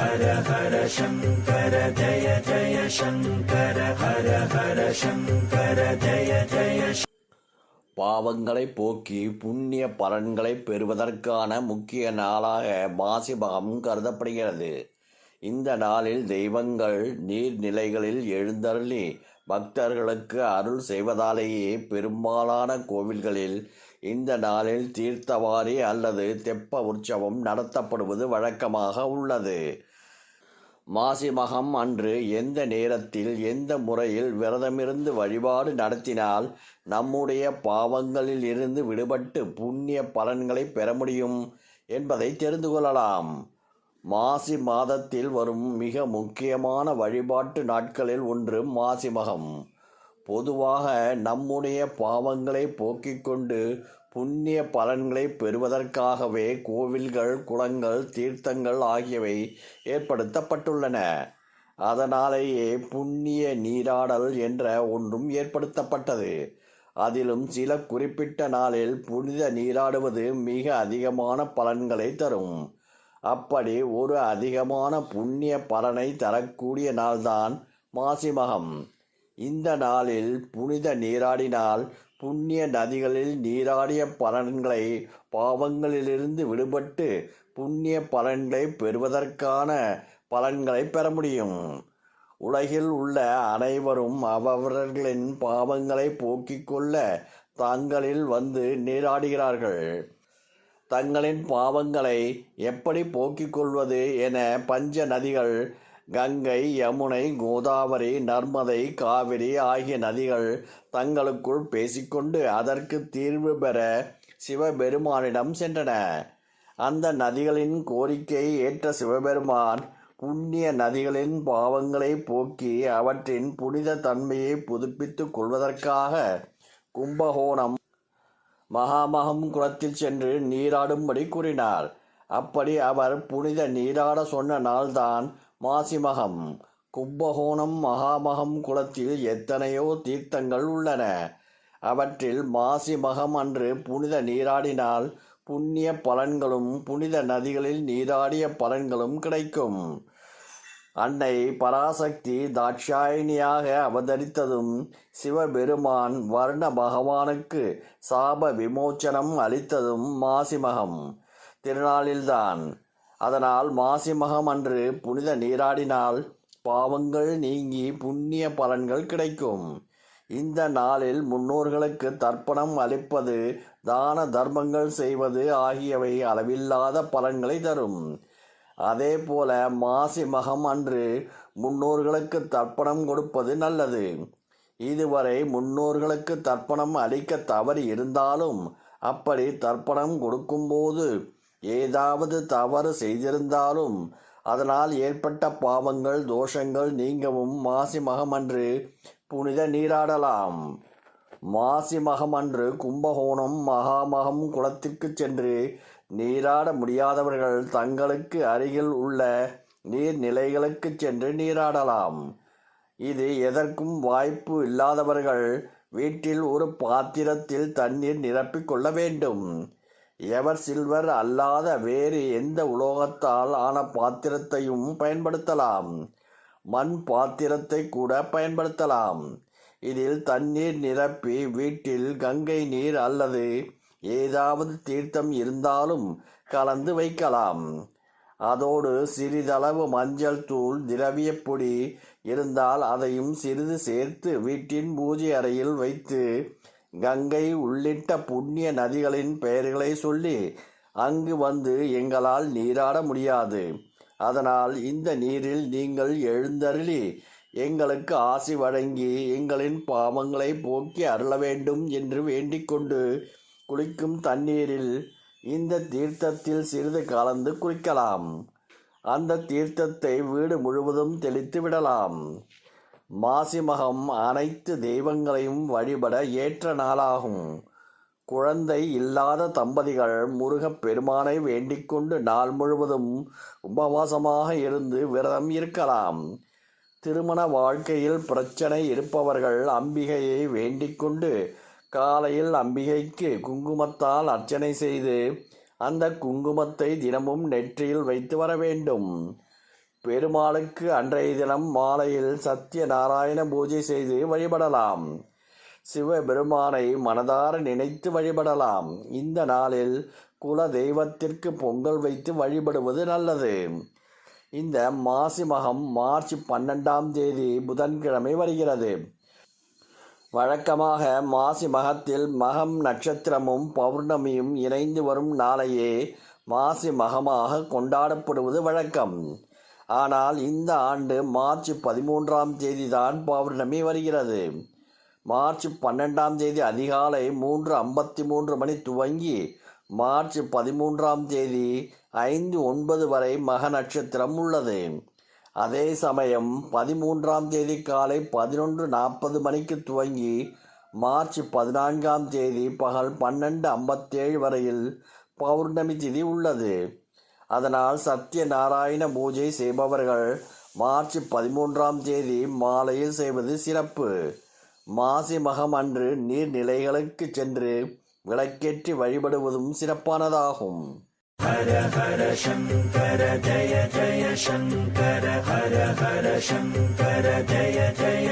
ஹர ஹர சங்கர ஜய ஜய சங்கர ஹர ஹர சங்கர ஜய ஜய பாவங்களை போக்கி புண்ணிய பலன்களை பெறுவதற்கான முக்கிய நாளாக மாசிமகம் கருதப்படுகிறது. இந்த நாளில் தெய்வங்கள் நீர்நிலைகளில் எழுந்தருளி பக்தர்களுக்கு அருள் செய்வதாலேயே பெரும்பாலான கோவில்களில் இந்த நாளில் தீர்த்தவாரி அல்லது தெப்ப உற்சவம் நடத்தப்படுவது வழக்கமாக உள்ளது. மாசி மகம் அன்று எந்த நேரத்தில் எந்த முறையில் விரதமிருந்து வழிபாடு நடத்தினால் நம்முடைய பாவங்களில் இருந்து விடுபட்டு புண்ணிய பலன்களை பெற முடியும் என்பதை தெரிந்து கொள்ளலாம். மாசி மாதத்தில் வரும் மிக முக்கியமான வழிபாட்டு நாட்களில் ஒன்று மாசி மகம் பொதுவாக நம்முடைய பாவங்களை போக்கிக் கொண்டு புண்ணிய பலன்களை பெறுவதற்காகவே கோவில்கள் குளங்கள் தீர்த்தங்கள் ஆகியவை ஏற்படுத்தப்பட்டுள்ளன. அதனாலேயே புண்ணிய நீராடல் என்ற ஒன்றும் ஏற்படுத்தப்பட்டது. அதிலும் சில குறிப்பிட்ட நாளில் புனித நீராடுவது மிக அதிகமான பலன்களை தரும். அப்படி ஒரு அதிகமான புண்ணிய பலனை தரக்கூடிய நாள்தான் மாசி மகம். இந்த நாளில் புனித நீராடினால் புண்ணிய நதிகளில் நீராடிய பலன்களை பாவங்களிலிருந்து விடுபட்டு புண்ணிய பலன்களை பெறுவதற்கான பலன்களை பெற முடியும். உலகில் உள்ள அனைவரும் அவரவர்களின் பாவங்களை போக்கிக் கொள்ள தாங்களில் வந்து நீராடுகிறார்கள். தங்களின் பாவங்களை எப்படி போக்கிக் கொள்வது என பஞ்ச நதிகள் கங்கை யமுனை கோதாவரி நர்மதை காவிரி ஆகிய நதிகள் தங்களுக்குள் பேசிக்கொண்டு அதற்கு தீர்வு பெற சிவபெருமானிடம் சென்றன. அந்த நதிகளின் கோரிக்கை ஏற்ற சிவபெருமான் புண்ணிய நதிகளின் பாவங்களை போக்கி அவற்றின் புனித தன்மையை புதுப்பித்துக் கொள்வதற்காக கும்பகோணம் மகாமகம் குளத்தில் சென்று நீராடும்படி கூறினார். அப்படி அவர் புனித நீராட சொன்ன நாள்தான் மாசிமகம். கும்பகோணம் மகாமகம் குளத்தில் எத்தனையோ தீர்த்தங்கள் உள்ளன. அவற்றில் மாசிமகம் அன்று புனித நீராடினால் புண்ணிய பலன்களும் புனித நதிகளில் நீராடிய பலன்களும் கிடைக்கும். அன்னை பராசக்தி தாட்சாயணியாக அவதரித்ததும் சிவபெருமான் வர்ண பகவானுக்கு சாப விமோச்சனம் அளித்ததும் மாசிமகம். திருநாளில்தான் அதனால் மாசிமகம் அன்று புனித நீராடினால் பாவங்கள் நீங்கி புண்ணிய பலன்கள் கிடைக்கும். இந்த நாளில் முன்னோர்களுக்கு தர்ப்பணம் அளிப்பது தான தர்மங்கள் செய்வது ஆகியவை அளவில்லாத பலன்களை தரும். அதே போல மாசி மகம் அன்று முன்னோர்களுக்கு தர்ப்பணம் கொடுப்பது நல்லது. இதுவரை முன்னோர்களுக்கு தர்ப்பணம் அளிக்க தவறி இருந்தாலும் அப்படி தர்ப்பணம் கொடுக்கும்போது ஏதாவது தவறு செய்திருந்தாலும் அதனால் ஏற்பட்ட பாவங்கள் தோஷங்கள் நீங்கவும் மாசி மகமன்று அன்று புனித நீராடலாம். மாசி மகமன்று அன்று கும்பகோணம் மகாமகம் குளத்திற்கு சென்று நீராட முடியாதவர்கள் தங்களுக்கு அருகில் உள்ள நீர்நிலைகளுக்கு சென்று நீராடலாம். இது எதற்கும் வாய்ப்பு இல்லாதவர்கள் வீட்டில் ஒரு பாத்திரத்தில் தண்ணீர் நிரப்பிக் கொள்ள வேண்டும். எவர் சில்வர் அல்லாத வேறு எந்த உலோகத்தால் ஆன பாத்திரத்தையும் பயன்படுத்தலாம்? மண் பாத்திரத்தை கூட பயன்படுத்தலாம். இதில் தண்ணீர் நிரப்பி வீட்டில் கங்கை நீர் அல்லது ஏதாவது தீர்த்தம் இருந்தாலும் கலந்து வைக்கலாம். அதோடு சிறிதளவு மஞ்சள் தூள் திரவிய பொடி இருந்தால் அதையும் சிறிது சேர்த்து வீட்டின் பூஜை அறையில் வைத்து கங்கை உள்ளிட்ட புண்ணிய நதிகளின் பெயர்களை சொல்லி அங்கு வந்து எங்களால் நீராட முடியாது. அதனால் இந்த நீரில் நீங்கள் எழுந்தருளி எங்களுக்கு ஆசி வழங்கி எங்களின் பாவங்களை போக்கி அருள வேண்டும் என்று வேண்டிக்கொண்டு குளிக்கும் தண்ணீரில் இந்த தீர்த்தத்தில் சிறிது கலந்து குளிக்கலாம். அந்த தீர்த்தத்தை வீடு முழுவதும் தெளித்து விடலாம். மாசி மகம் அனைத்து தெய்வங்களையும் வழிபட ஏற்ற நாளாகும். குழந்தை இல்லாத தம்பதிகள் முருகப் பெருமானை வேண்டிக்கொண்டு நாள் முழுவதும் உபவாசமாக இருந்து விரதம் இருக்கலாம். திருமண வாழ்க்கையில் பிரச்சனை இருப்பவர்கள் அம்பிகையை வேண்டிக்கொண்டு காலையில் அம்பிகைக்கு குங்குமத்தால் அர்ச்சனை செய்து அந்த குங்குமத்தை தினமும் நெற்றியில் வைத்து வர வேண்டும். பெருமாளுக்கு அன்றைய தினம் மாலையில் சத்யநாராயண பூஜை செய்து வழிபடலாம். சிவபெருமானை மனதார நினைத்து வழிபடலாம். இந்த நாளில் குல தெய்வத்திற்கு பொங்கல் வைத்து வழிபடுவது நல்லது. இந்த மாசி மகம் மார்ச் பன்னெண்டாம் தேதி புதன்கிழமை வருகிறது. வழக்கமாக மாசி மகத்தில் மகம் நட்சத்திரமும் பௌர்ணமியும் இணைந்து வரும் நாளையே மாசி மகமாக கொண்டாடப்படுவது வழக்கம். ஆனால் இந்த ஆண்டு மார்ச் பதிமூன்றாம் தேதி தான் பௌர்ணமி வருகிறது. மார்ச் பன்னெண்டாம் தேதி அதிகாலை மூன்று ஐம்பத்தி மூன்று மணி துவங்கி மார்ச் பதிமூன்றாம் தேதி ஐந்து ஒன்பது வரை மக நட்சத்திரம் உள்ளது. அதே சமயம் பதிமூன்றாம் தேதி காலை பதினொன்று நாற்பது மணிக்கு துவங்கி மார்ச் பதினான்காம் தேதி பகல் பன்னெண்டு ஐம்பத்தேழு வரையில் பௌர்ணமி திதி உள்ளது. அதனால் சத்ய நாராயண பூஜை செய்பவர்கள் மார்ச் பதிமூன்றாம் தேதி மாலையில் செய்வது சிறப்பு. மாசி மகம் அன்று நீர்நிலைகளுக்கு சென்று விளக்கேற்றி வழிபடுவதும் சிறப்பானதாகும். ஹர ஹர சங்கர ஜய ஜய சங்கர ஹர ஹர சங்கர ஜய ஜய